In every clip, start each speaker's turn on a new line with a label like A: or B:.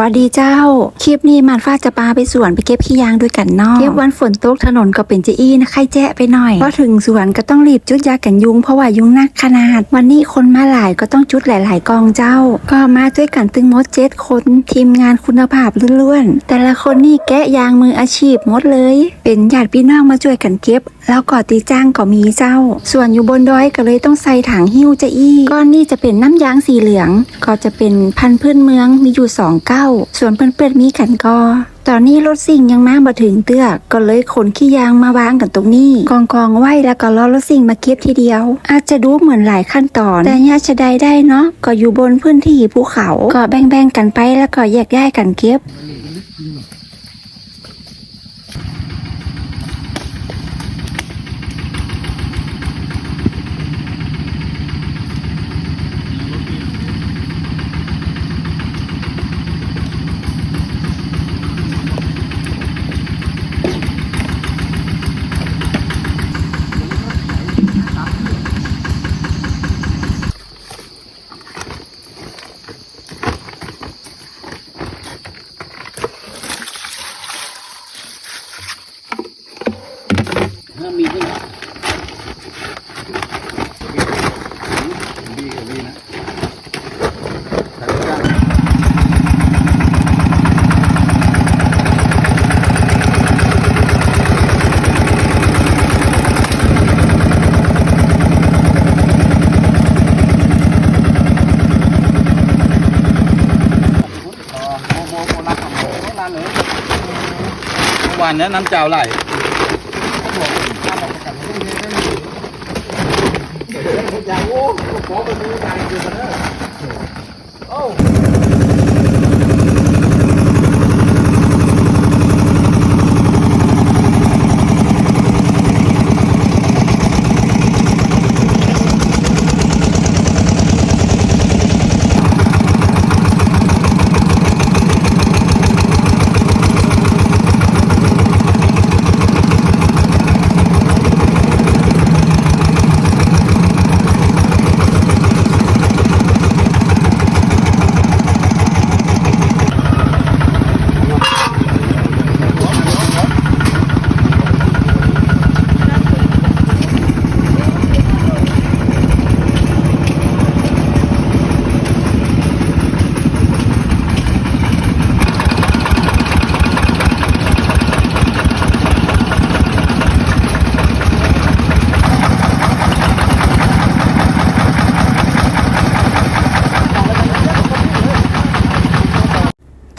A: วัสดีเจ้า คลิปนี้มันฟ้าจะปาไปสวนไปเก็บขี้ยางด้วยกันนอกเก็บวันฝนตกถนนก็เป็นจะอี้นะใครแจ้ไปหน่อยพอถึงสวนก็ต้องรีบจุดยากันยุงเพราะว่ายุงนักขนาด วันนี้คนมาหลายก็ต้องจุดหลาย ๆ กองเจ้า ก็มาด้วยกันตึงมดเจ็ดคนทีมงานคุณภาพล้วนๆแต่ละคนนี่แกะยางมืออาชีพมดเลย เป็นญาติพี่น้องมาช่วยกันเก็บ แล้วก็ตีจ้างก็มีเจ้า ส่วนอยู่บนดอยก็เลยต้องใส่ถังหิ้วจะอี้ก้อนนี่จะเป็นน้ำยางสีเหลือง ก็จะเป็นพันธุ์พื้นเมืองมีอยู่สองเก้าส่วนเพื่อนๆมีกันก็ตอนนี้รถสิ่งยังมามาถึงเตื้อก็เลยขนขี้ยางมาวางกันตรงนี้กองกองๆไว้แล้วก็รอรถสิ่งมาเก็บทีเดียว อาจจะดูเหมือนหลายขั้นตอน แต่ยาชะได้ได้เนาะก็อยู่บนพื้นที่ภูเขา ก็แบ่งๆกันไปแล้วก็แยกย้ายกันเก็บ
B: ถ้ามีก็ดีกับดีนะแต่ก็ได้อ๋อโมโมโมรับโมร้านเลยเมื่อ วันนี้น้ำเจ้าไหล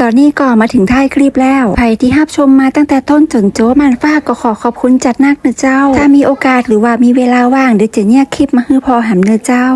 A: ตอนนี้ก็มาถึงท้ายคลิปแล้วใครที่ฮับชมมาตั้งแต่ต้นจนโจบมันฟ้าก็ขอขอบคุณจัดนักเนื้อเจ้า ถ้ามีโอกาสหรือว่ามีเวลาว่างเดี๋ยวจะเนี่ยคลิปมาให้พอหำเนื้อเจ้า